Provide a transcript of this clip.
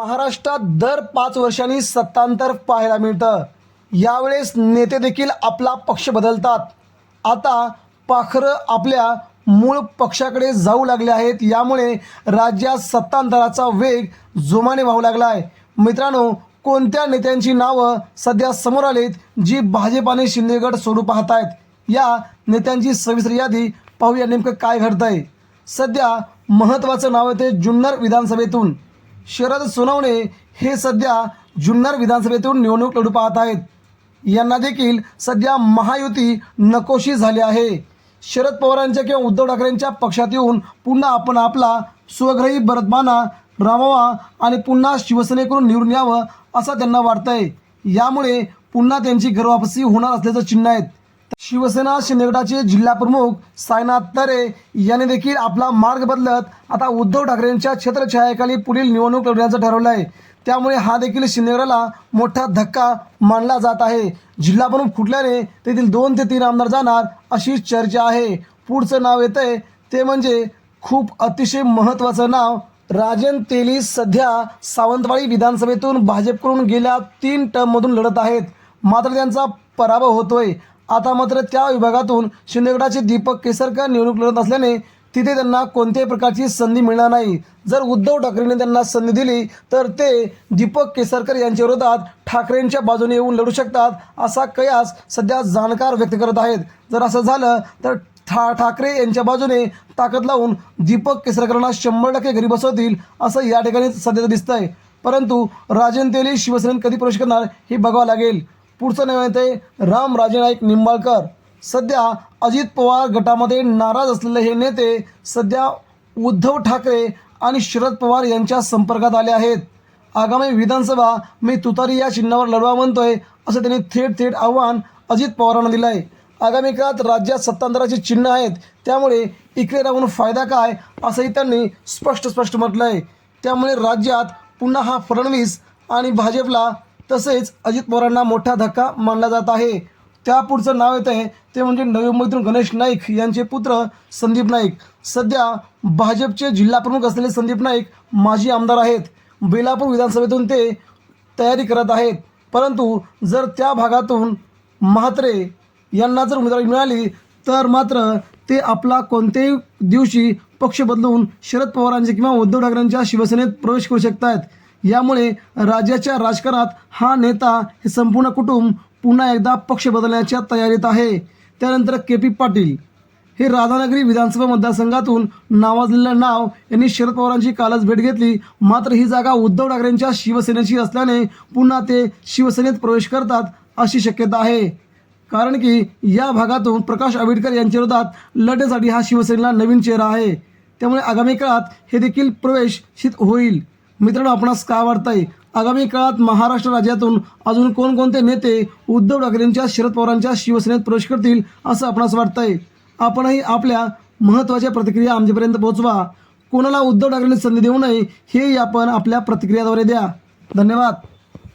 महाराष्ट्रात दर पाच वर्षांनी सत्तांतर पाहायला मिळतं. यावेळेस नेते देखील आपला पक्ष बदलतात. आता पाखरं आपल्या मूळ पक्षाकडे जाऊ लागले आहेत. यामुळे राज्यात सत्तांतराचा वेग जोमाने वाहू लागला आहे मित्रांनो कोणत्या नेत्यांची नावं सध्या समोर आलीत जी भाजपाने शिंदेगड सोडू पाहत आहेत या नेत्यांची सविस्तर यादी पाहूया नेमकं काय घडतंय. सध्या महत्त्वाचं नाव येते जुन्नर विधानसभेतून. शरद सोनवणे हे सध्या जुन्नर विधानसभेतून निवडणूक लढू पाहत आहेत. यांना देखील सध्या महायुती नकोशी झाली आहे. शरद पवारांच्या किंवा उद्धव ठाकरेंच्या पक्षात येऊन पुन्हा आपण आपला स्वग्रही भरतमाना रामावा आणि पुन्हा शिवसेनेकडून निवडून यावं असं त्यांना वाटतंय. यामुळे पुन्हा त्यांची घरवापसी होणार असल्याचं चिन्ह आहेत. शिवसेना शिंदेगटाचे जिल्हा प्रमुख साईनाथ तरे यांनी देखील आपला मार्ग बदलत आता उद्धव ठाकरेंच्या छत्रछायाखाली पुढील निवडणूक लढण्याचं ठरवलं आहे त्यामुळे हा देखील शिंदेगडाला मोठा धक्का मानला जात आहे. जिल्हा प्रमुख फुटल्याने तेथील दोन ते तीन आमदार जाणार अशी चर्चा आहे. पुढचं नाव येतंय ते म्हणजे खूप अतिशय महत्त्वाचं नाव राजन तेली सध्या सावंतवाडी विधानसभेतून भाजपकडून गेल्या तीन टर्ममधून लढत आहेत. मात्र त्यांचा पराभव होतोय. आता मात्र त्या विभागातून शिंदेगडाचे दीपक केसरकर निवडणूक लढत असल्याने तिथे त्यांना कोणत्याही प्रकारची संधी मिळणार नाही. जर उद्धव ठाकरेंनी त्यांना संधी दिली तर ते दीपक केसरकर यांच्या विरोधात ठाकरेंच्या बाजूने येऊन लढू शकतात असा कयास सध्या जाणकार व्यक्त करत आहेत. जर असं झालं तर ठा ठाकरे यांच्या बाजूने ताकद लावून दीपक केसरकरांना शंभर टक्के घरी बसवतील असं या ठिकाणी सध्या दिसतंय. परंतु राजन तेली शिवसेनेत कधी प्रवेश करणार हे बघावं लागेल. पुढचं नाव येते राम राजे नाईक निंबाळकर. सध्या अजित पवार गटामध्ये नाराज असलेले हे नेते सध्या उद्धव ठाकरे आणि शरद पवार यांच्या संपर्कात आले आहेत. आगामी विधानसभा मी तुतारी या चिन्हावर लढवा म्हणतोय असं त्यांनी थेट थेट आव्हान अजित पवारांना दिलं आहे आगामी काळात राज्यात सत्तांतराची चिन्ह आहेत त्यामुळे इकडे राहून फायदा काय असंही त्यांनी स्पष्ट स्पष्ट म्हटलं आहे त्यामुळे राज्यात पुन्हा हा फडणवीस आणि भाजपला तसेच अजित पवारांना मोठा धक्का मानला जात आहे. त्या पुढचं नाव येत आहे ते म्हणजे नवी मुंबईतून गणेश नाईक यांचे पुत्र संदीप नाईक. सध्या भाजपचे जिल्हाप्रमुख असलेले संदीप नाईक माजी आमदार आहेत. बेलापूर विधानसभेतून ते तयारी करत आहेत. परंतु जर त्या भागातून म्हात्रे यांना जर उमेदवारी मिळाली तर मात्र ते आपला कोणत्याही दिवशी पक्ष बदलून शरद पवारांचे किंवा उद्धव ठाकरेंच्या शिवसेनेत प्रवेश करू शकतात यामुळे राज्याच्या राजकारणात हा नेता हे संपूर्ण कुटुंब पुन्हा एकदा पक्ष बदलण्याच्या तयारीत आहे. त्यानंतर के पी पाटील हे राधानगरी विधानसभा मतदारसंघातून नावाजलेलं नाव यांनी शरद पवारांची कालच भेट घेतली. मात्र ही जागा उद्धव ठाकरेंच्या शिवसेनेची असल्याने पुन्हा ते शिवसेनेत प्रवेश करतात अशी शक्यता आहे. कारण की या भागातून प्रकाश आंबेडकर यांच्या विरोधात लढण्यासाठी हा शिवसेनेला नवीन चेहरा आहे. त्यामुळे आगामी काळात हे देखील प्रवेशित होईल. मित्रांनो आपणास काय वाटतंय? आगामी काळात महाराष्ट्र राज्यातून अजून कोणकोणते नेते उद्धव ठाकरेंच्या शरद पवारांच्या शिवसेनेत प्रवेश करतील असं आपणास वाटतंय? आपणही आपल्या महत्त्वाच्या प्रतिक्रिया आमच्यापर्यंत पोहोचवा. कोणाला उद्धव ठाकरेंनी संधी देऊ नये हेही आपण आपल्या प्रतिक्रियाद्वारे द्या. धन्यवाद.